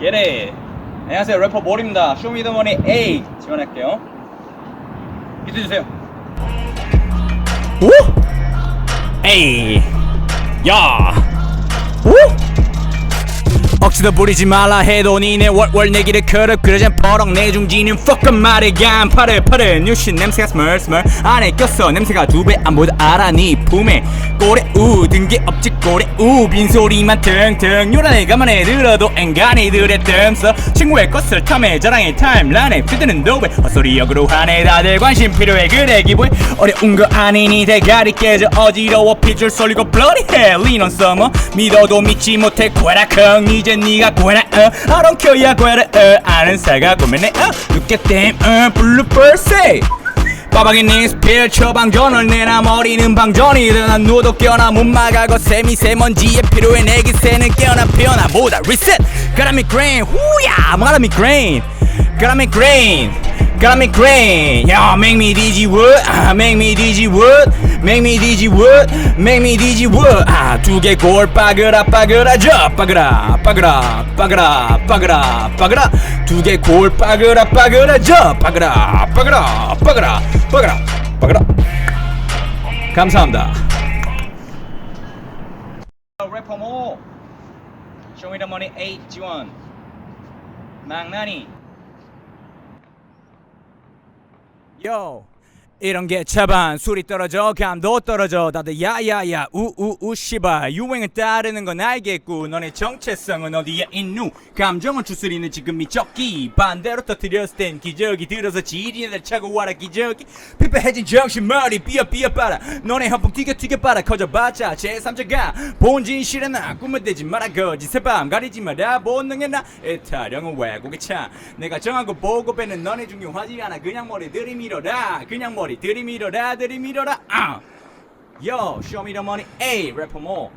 예레 안녕하세요. 래퍼 몰입니다. 쇼미더머니 A 지원할게요. 믿어주세요. 오? 에이 야. 오? 억지도 부리지 말라 해도 니네 월월 내기를 걸어 그러자 버럭 내 중지는 fuck 말에 간 파르 파르 뉴신 냄새가 스멀 스멀 안에 꼈어. 냄새가 두 배 안보다 알아. 니 품에 꼬레 우 등게 없지. 꼬레 우 빈소리만 텅텅 요란 애가만에 들어도 앵간이들의 뜸서 친구의 것을 탐해. 자랑의 타임라인에 피드는 도배 헛소리 역으로 하네 다들 관심 필요해. 그래 기부해. 어려운 거 아니니 대가리 깨져. 어지러워. 핏줄 쏠리고 bloody hell on summer 믿어도 믿지 못해. 괴락형. 이제 네가 괴락 어. I don't care 야 괴락 어. 아는 사가 고민해 어. Look at them 어. blue bird say 빠박이 닝스필 처방전을 내나 머리는 방전이든 난 누워도 깨어나 못 막아고 세미세먼지에 필요해. 내 기세는 깨어나 피어나. 모다 리셋 Got me grain 후야 grain Got me grain Got me grain Yo make me dizzy wood ah, Make me dizzy wood Make me dizzy wood Make me dizzy wood 아 두개 골 빠그라 빠그라 빠그라 빠그라 빠그라 빠그라 두개 골 빠그라 빠그라져 빠그라 빠그라 빠그라 빠그라 빠그라 감사합니다 래퍼 모 쇼미더머니 A 지원 망나니 요 이런 게 차반. 술이 떨어져 감도 떨어져. 다들 야야야 우우우 씨발. 유행을 따르는 건 알겠고 너네 정체성은 어디에 있누? 감정을 추스리는 지금 미적기. 반대로 터뜨렸을 땐 기적이 들어서 지리를 차고 와라 기적이 피폐해진 정신머리 삐어 삐어 빨아. 너네 허풍 튀겨 튀겨 빨아. 커져봤자 제3자가 본진 실현아 꿈을 대지 마라 거짓 새밤. 가리지 마라 본능의 나 애타령은 왜곡의 차. 내가 정하고 보고 배는 너네 중요하지 않아 그냥 머리 들이밀어라. 그냥 머리 들이밀어라 들이밀어라 아 Yo, show me the money. A, 래퍼 모.